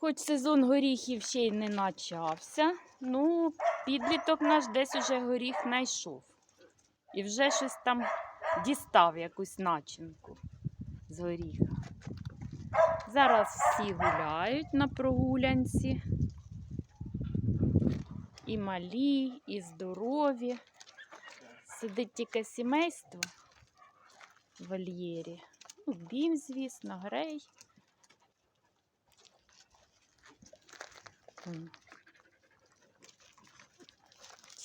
Хоч сезон горіхів ще й не почався, ну, підліток наш десь уже горіх знайшов. І вже щось там дістав якусь начинку з горіха. Зараз всі гуляють на прогулянці. І малі, і здорові. Сидить тільки сімейство в вольєрі. Ну, бім, звісно, грей.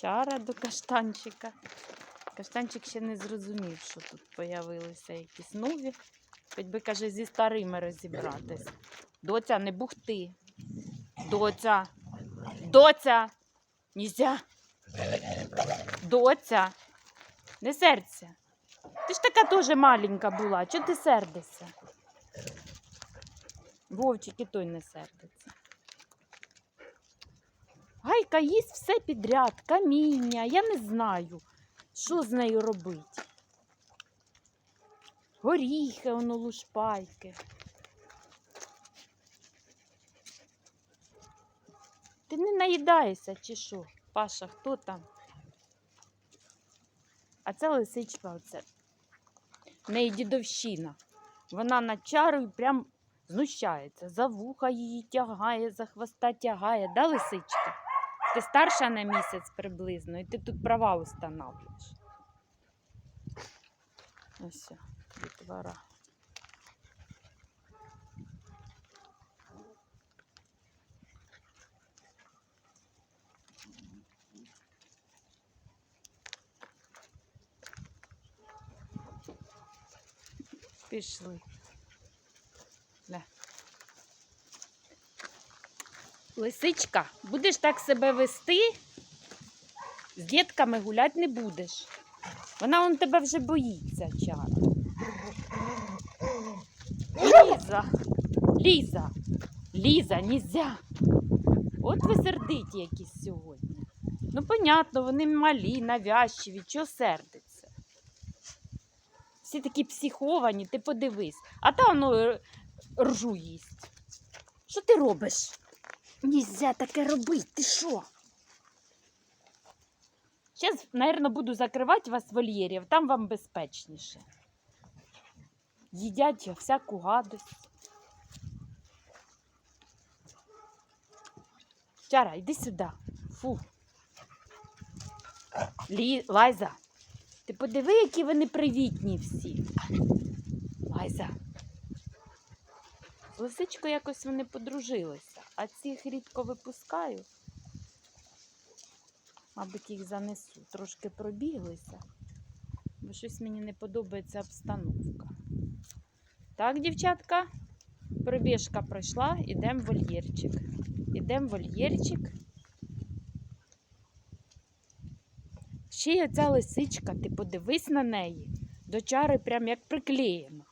Чара до каштанчика. Каштанчик ще не зрозумів, що тут появилися якісь нові. Хоч би, каже, зі старими розібратись. Доця, не бухти. Доця. Доця. Нізя. Доця. Не серця. Ти ж така теж маленька була. Чого ти сердишся? Вовчик і той не сердиться. Гайка їсть все підряд, каміння, я не знаю, що з нею робити. Горіхи, воно лушпайки. Ти не наїдаєшся чи що? Паша, хто там? А це лисичка оце. В неї дідовщина. Вона над чарою прям знущається. За вуха її тягає, за хвоста тягає. Да, лисичка? Ти старша на місяць приблизно, і ти тут права устанавлюєш. Ось, о. Пішли. Ля. Лисичка, будеш так себе вести, з дітками гуляти не будеш. Вона он тебе вже боїться, чара. Ліза, Ліза, Ліза, нізя. От ви сердиті якісь сьогодні. Ну, понятно, вони малі, навязчиві, чого сердиться? Всі такі психовані, ти подивись. А та воно е, ржу їсть. Що ти робиш? Нельзя таке робити, ти що? Зараз, мабуть, буду закривати вас в вольєрі, там вам безпечніше. Їдять всяку гадость. Чара, йди сюди. Фу. Лі... Лайза, ти подиви, які вони привітні всі. Лайза. З лисичкою якось вони подружилися, а цих рідко випускаю. Мабуть, їх занесу. Трошки пробіглися, бо щось мені не подобається обстановка. Так, дівчатка, пробіжка пройшла, ідемо в вольєрчик. Ідемо в вольєрчик. Ще й оця лисичка, ти подивись на неї. До чари прям як приклеєна.